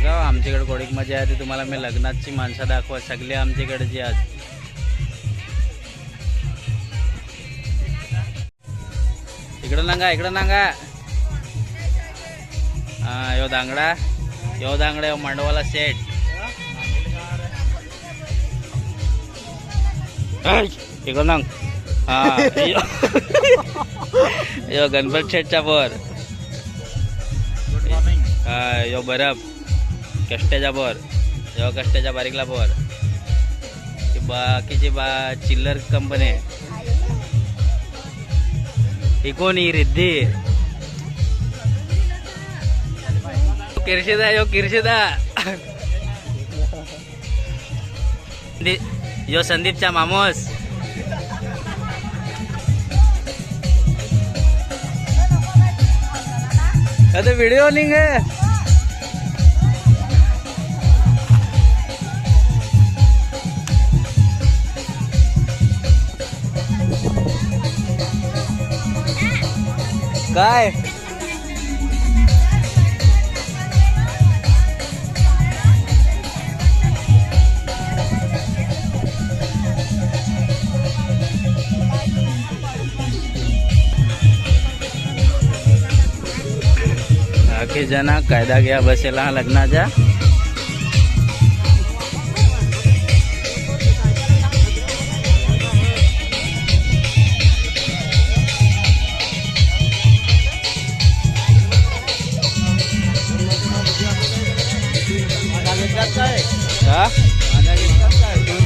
बघा आमच्याकडे गोडीक मजा आहे ती तुम्हाला मी लग्नाची माणसं दाखवा सगळी आमच्याकडची आज इकडं नांगा इकडं नांगा हा यो दांगडा यो दांगडा यो मांडवाला सेट ऐ, इकडं नांग हा यो- यो गणपत शेटचा वर हा यो बरफ कष्टाच्या भर यो कष्टाच्या बारीकला बर बाकीचे बाकीची बा चिल्लर कंपनी आहे ही कोण ही रिद्धी? किर्शिदा यो किर्शिदा. यो संदीपचा मामोस. आता व्हिडिओ निघ काय? आखे जना कायदा घ्या बसेला लग्नाच्या.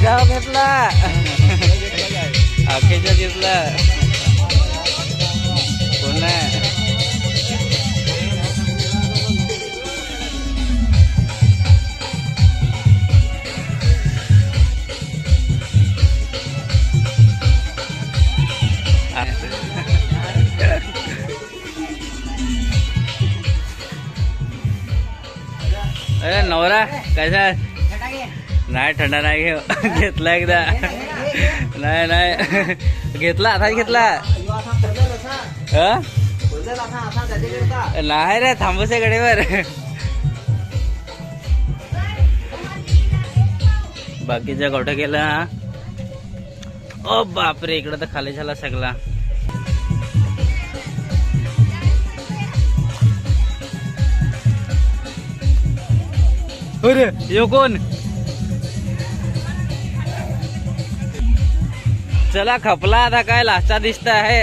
तुझा घेतला आखेचा घेतला कोण नाही अरे नवरा कसा नाही थंडा नाही घेऊ. घेतला एकदा. नाही नाही. घेतला आता घेतला. हा? नाही रे थांबूसे कडेवर बाकीचं कुठं गेला ओ बापरे इकडं तर खाली झाला सगळा. अरे यो कोण? चला खपला आता काय लाचा दिसत आहे.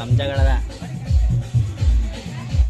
आमच्याकडे